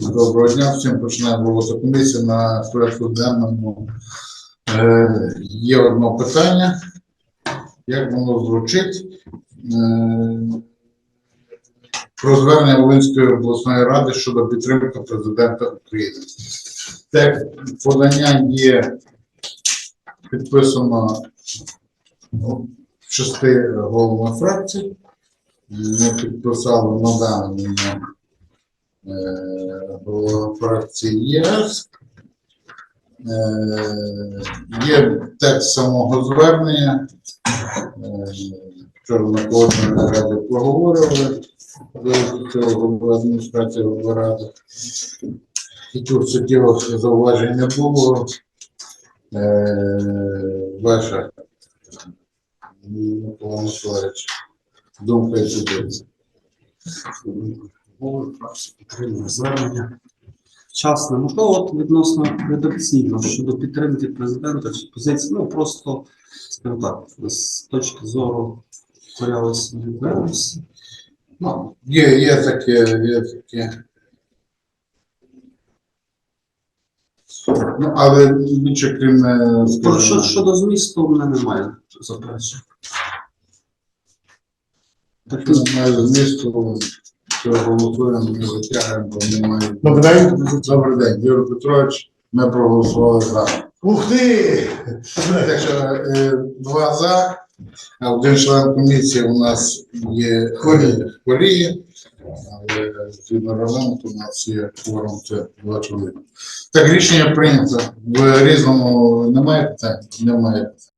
Доброго дня всім починаємо роботу комісії на порядку денному. Е, є одне питання. Як воно звучить? Е, про звернення Волинської обласної ради щодо підтримки президента України. Те подання є підписано ну, шести головами фракцій. Ми підписали на даний е, голова фракції ЄС. Е, Є текст самого звернення. Е, Вчора на кожній раді поговорили до цього адміністрації ради. І тут суттєвих зауважень не було. Е, Ваша Микола Миколаївич, думка і чудові. Голови фракції підтримує звернення. Вчасно, можливо, от відносно редакційно щодо підтримки президента чи позиції, ну просто, скажімо так, з точки зору порядку відвернення. Ну, є, є таке, є таке. Ну, але більше крім е, Про що щодо змісту в мене немає заперечень. Так, немає змісту, що голосуємо, не затягуємо, бо немає. Добрий день. Добрий день, Юрій Петрович. Ми проголосували за. Ух ти! Так що е, два за, а один член комісії у нас є хворіє. хворіє. Але згідно регламенту у нас є форум, це два чоловіка. Так, рішення прийнято. В різному немає питань? Немає питань.